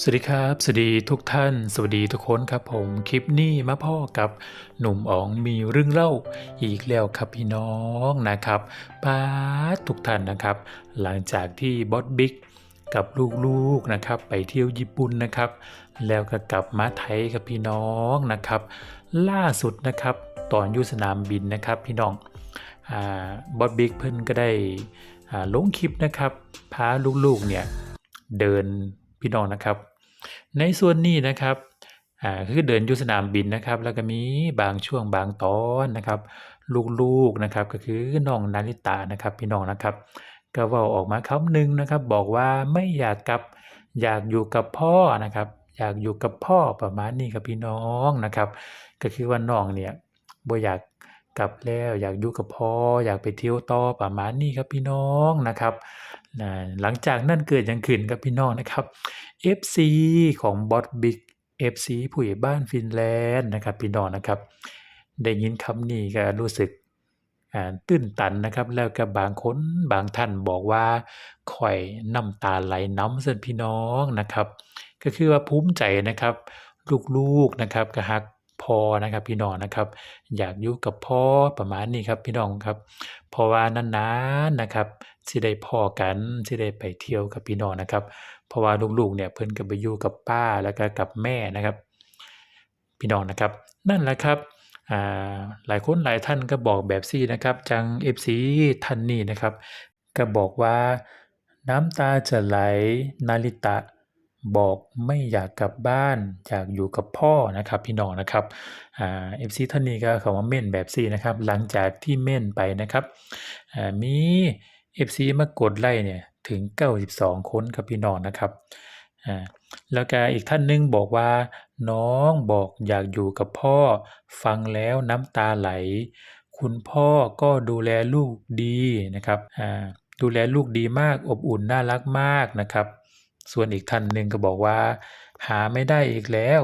สวัสดีครับ สวัสดีทุกท่าน สวัสดีทุกคนครับผมคลิปนี้มาพ่อกับหนุ่มอ๋องมีเรื่องเล่าอีกแล้วครับพี่น้องนะครับป้าทุกท่านนะครับ หลังจากที่บอสบิ๊กกับลูกๆนะครับ ไปเที่ยวญี่ปุ่นนะครับ แล้วก็กลับมาไทยครับพี่น้องนะครับ ล่าสุดนะครับตอนอยู่สนามบินนะครับพี่น้องอบอสบิ๊กเพิ่นก็ได้ลงคลิปนะครับพาลูกๆเนี่ยเดิน พี่น้องนะครับ ในส่วนนี้นะครับอ่าคือเดินอยู่สนามบินนะครับ แล้วก็มีบางช่วงบางตอนนะครับ ลูกๆนะครับก็คือน้องนาริตานะครับ พี่น้องนะครับก็ว้าออกมาคำหนึ่งนะครับ บอกว่าไม่อยากกลับอยากอยู่กับพ่อนะครับ อยากอยู่กับพ่อประมาณนี้ครับพี่น้องนะครับ ก็คือว่าน้องเนี่ยบ่อยากกลับแล้วอยากอยู่กับพ่ออยากไปเที่ยวต่อประมาณนี้ครับพี่น้องนะครับ นะหลังจากนั้นเกิดยังขึ้นครับพี่น้องนะครับ FC ของบอสบิ๊ก FC ผู้ใหญ่บ้านฟินแลนด์นะครับพี่น้องนะครับ ได้ยินคำนี้ก็รู้สึกตื้นตันนะครับแล้วก็บางคนบางท่านบอกว่าข่อยน้ำตาไหลน้ำซั่นพี่น้องนะครับ ก็คือว่าภูมิใจนะครับ ลูกๆนะครับก็ฮัก พ่อนะครับพี่น้องนะครับ อยากอยู่กับพ่อประมาณนี้ครับพี่น้องครับเพราะว่านานๆนะครับสิได้พ้อกันสิได้ไปเที่ยวกับพี่น้องนะครับ เพราะว่าลูกๆเนี่ยเพิ่นก็ไปอยู่กับป้าแล้วก็กับแม่นะครับ พี่น้องนะครับ นั่นแหละครับอ่าหลายคนหลายท่านก็บอกแบบซี่นะครับจัง FC ท่านนี้นะครับ ก็บอกว่าน้ำตาจะไหลนาริตะ บอกไม่อยากกลับบ้าน อยากอยู่กับพ่อนะครับ พี่น้องนะครับอ่า FC ท่านนี้ก็เข้ามาเม้นแบบซีนะครับ หลังจากที่เม้นไปนะครับอ่ามี FC มากดไลค์เนี่ยถึง 92 คนครับพี่น้องนะครับอ่าแล้วก็อีกท่านหนึ่งบอกว่า น้องบอกอยากอยู่กับพ่อ ฟังแล้วน้ำตาไหล คุณพ่อก็ดูแลลูกดีนะครับอ่าดูแลลูกดีมากอบอุ่นน่ารักมากนะครับ ส่วนอีกท่านหนึ่งก็บอกว่า หาไม่ได้อีกแล้ว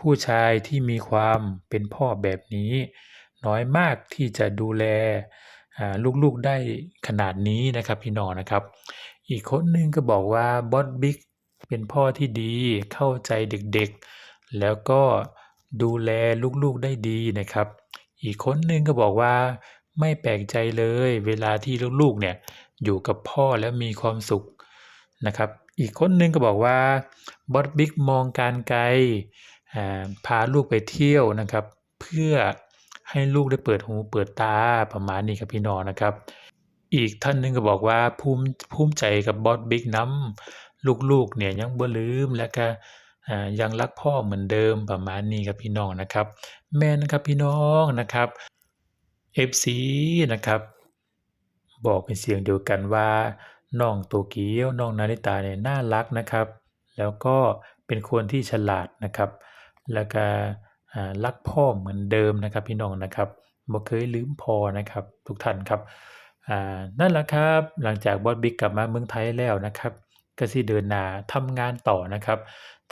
ผู้ชายที่มีความเป็นพ่อแบบนี้ น้อยมากที่จะดูแลลูกๆได้ขนาดนี้นะครับพี่น้องนะครับ อีกคนหนึ่งก็บอกว่าบอสบิ๊กเป็นพ่อที่ดีเข้าใจเด็กๆ แล้วก็ดูแลลูกๆได้ดีนะครับ อีกคนหนึ่งก็บอกว่าไม่แปลกใจเลย เวลาที่ลูกๆเนี่ยอยู่กับพ่อแล้วมีความสุข นะครับ อีกคนหนึ่งก็บอกว่าบอสบิ๊กมองการไกลพาลูกไปเที่ยวนะครับ เพื่อให้ลูกได้เปิดหูเปิดตาประมาณนี้ครับพี่น้องนะครับ อีกท่านหนึ่งก็บอกว่าภูมิภูมิใจกับบอสบิ๊กน้ำลูกๆเนี่ยยังบ่ลืมและก็ยังรักพ่อเหมือนเดิมประมาณนี้ครับพี่น้องนะครับ แม่นะครับพี่น้องนะครับ FC นะครับ บอกเป็นเสียงเดียวกันว่า น้องโตเกียวน้องนาริตาเนี่ยน่ารักนะครับ แล้วก็เป็นคนที่ฉลาดนะครับ แล้วก็รักพ่อเหมือนเดิมนะครับ พี่น้องนะครับบ่เคยลืมพ่อนะครับ ทุกท่านครับนั่นแหละครับ หลังจากบอสบิ๊กกลับมาเมืองไทยแล้วนะครับก็สิเดินหน้าทำงานต่อนะครับ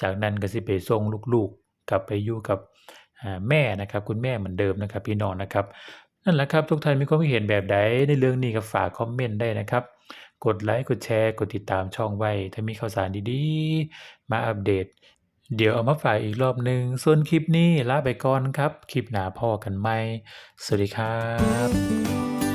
จากนั้นก็สิไปส่งลูกๆ กลับไปอยู่กับแม่นะครับ คุณแม่เหมือนเดิมนะครับ พี่น้องนะครับ นั่นแหละครับทุกท่านมีความคิดเห็นแบบใดในเรื่องนี้ก็ฝากคอมเมนต์ได้นะครับ กดไลค์กดแชร์กดติดตามช่องไว้ ถ้ามีข่าวสารดีๆ มาอัปเดต เดี๋ยวเอามาฝากอีกรอบหนึ่งส่วนคลิปนี้ลาไปก่อนครับ คลิปหนาพ่อกันไหมสวัสดีครับ